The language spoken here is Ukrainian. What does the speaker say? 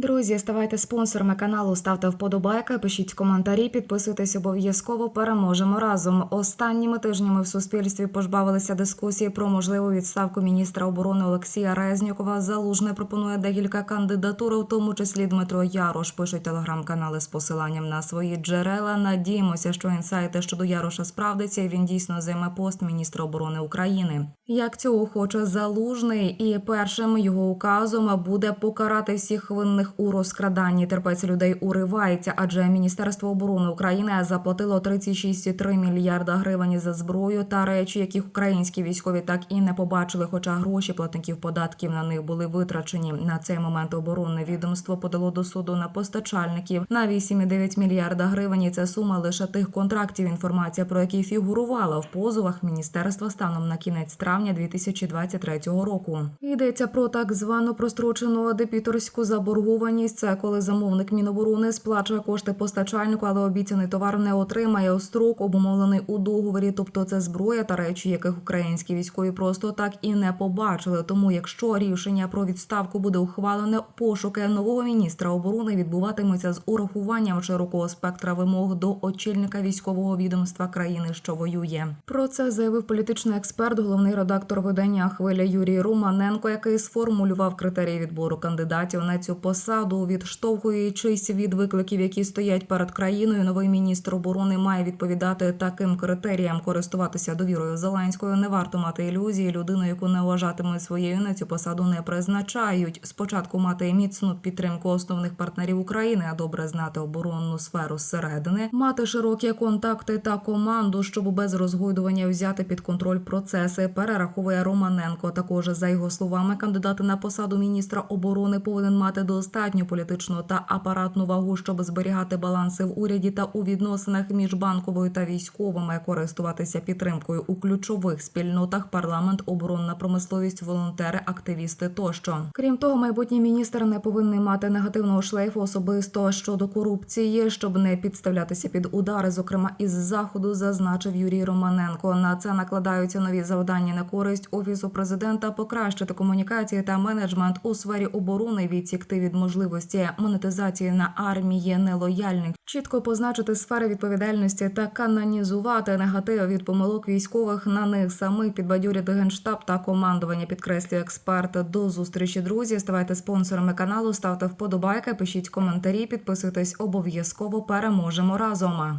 Друзі, ставайте спонсорами каналу, ставте вподобайки, пишіть коментарі, підписуйтесь обов'язково. Переможемо разом. Останніми тижнями в суспільстві пожбавилися дискусії про можливу відставку міністра оборони Олексія Резнікова. Залужне пропонує декілька кандидатур, у тому числі Дмитро Ярош. Пишуть телеграм-канали з посиланням на свої джерела. Надіємося, що інсайти щодо Яроша справдиться, і він дійсно займе пост міністра оборони України. Як цього хоче залужний, і першим його указом буде покарати всіх винних у розкраданні. Терпець людей уривається, адже Міністерство оборони України заплатило 36,3 мільярда гривень за зброю та речі, яких українські військові так і не побачили. Хоча гроші платників податків на них були витрачені. На цей момент оборонне відомство подало до суду на постачальників на 8,9 мільярда гривень. І Це сума лише тих контрактів. Інформація про які фігурувала в позовах міністерства станом на кінець травня 2023 року. Йдеться про так звану прострочену дебіторську заборгованість. Це коли замовник Міноборони сплачує кошти постачальнику, але обіцяний товар не отримає строк, обумовлений у договорі. Тобто це зброя та речі, яких українські військові просто так і не побачили. Тому, якщо рішення про відставку буде ухвалене, пошуки нового міністра оборони відбуватимуться з урахуванням широкого спектра вимог до очільника військового відомства країни, що воює. Про це заявив політичний експерт, головний редактор видання Хвиля Юрій Романенко, який сформулював критерії відбору кандидатів на цю посаду, відштовхуючись від викликів, які стоять перед країною. Новий міністр оборони має відповідати таким критеріям, користуватися довірою Зеленською. Не варто мати ілюзії. Людину, яку не вважатимуть своєю на цю посаду, не призначають. Спочатку мати міцну підтримку основних партнерів України, а добре знати оборонну сферу зсередини, мати широкі контакти та команду, щоб без розгойдування взяти під контроль процеси. Перераховує Романенко. Також за його словами, кандидат на посаду міністра оборони повинен мати достатню політичну та апаратну вагу, щоб зберігати баланси в уряді та у відносинах між банковою та військовими, користуватися підтримкою у ключових спільнотах, парламент, оборонна промисловість, волонтери, активісти тощо. Крім того, майбутній міністр не повинен мати негативного шлейфу особисто щодо корупції, щоб не підставлятися під удари, зокрема із заходу, зазначив Юрій Романенко. На це накладаються нові завдання на користь офісу президента, покращити комунікації та менеджмент у сфері оборони, відсікти від можливості монетизації на армії нелояльних, чітко позначити сфери відповідальності та канонізувати негатив від помилок військових на них самих підбадьорити генштаб та командування. Підкреслює експерт. До зустрічі, друзі. Ставайте спонсорами каналу, ставте вподобайки, пишіть коментарі, підписуйтесь обов'язково. Переможемо разом.